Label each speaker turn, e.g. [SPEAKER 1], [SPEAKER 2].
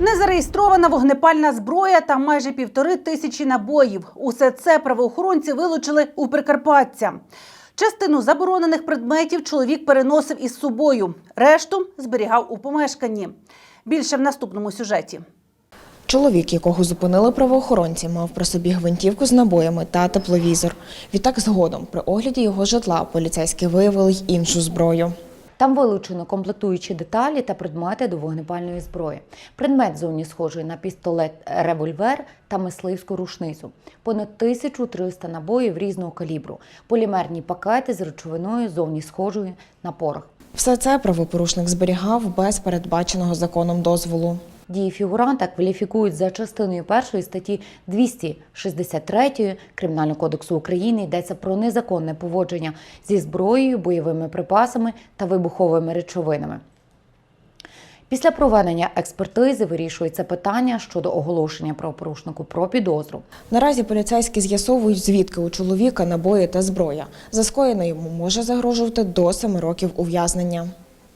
[SPEAKER 1] Незареєстрована вогнепальна зброя та майже півтори тисячі набоїв. Усе це правоохоронці вилучили у Прикарпаття. Частину заборонених предметів чоловік переносив із собою. Решту зберігав у помешканні. Більше в наступному сюжеті.
[SPEAKER 2] Чоловік, якого зупинили правоохоронці, мав при собі гвинтівку з набоями та тепловізор. Відтак згодом при огляді його житла поліцейські виявили й іншу зброю.
[SPEAKER 3] Там вилучено комплектуючі деталі та предмети до вогнепальної зброї. Предмет зовні схожий на пістолет револьвер та мисливську рушницю. Понад 1300 набоїв різного калібру, полімерні пакети з речовиною зовні схожою на порох.
[SPEAKER 2] Все це правопорушник зберігав без передбаченого законом дозволу.
[SPEAKER 3] Дії фігуранта кваліфікують за частиною першої статті 263 Кримінального кодексу України. Йдеться про незаконне поводження зі зброєю, бойовими припасами та вибуховими речовинами. Після проведення експертизи вирішується питання щодо оголошення правопорушнику про підозру.
[SPEAKER 2] Наразі поліцейські з'ясовують, звідки у чоловіка набої та зброя. За скоєне йому може загрожувати до 7 років ув'язнення.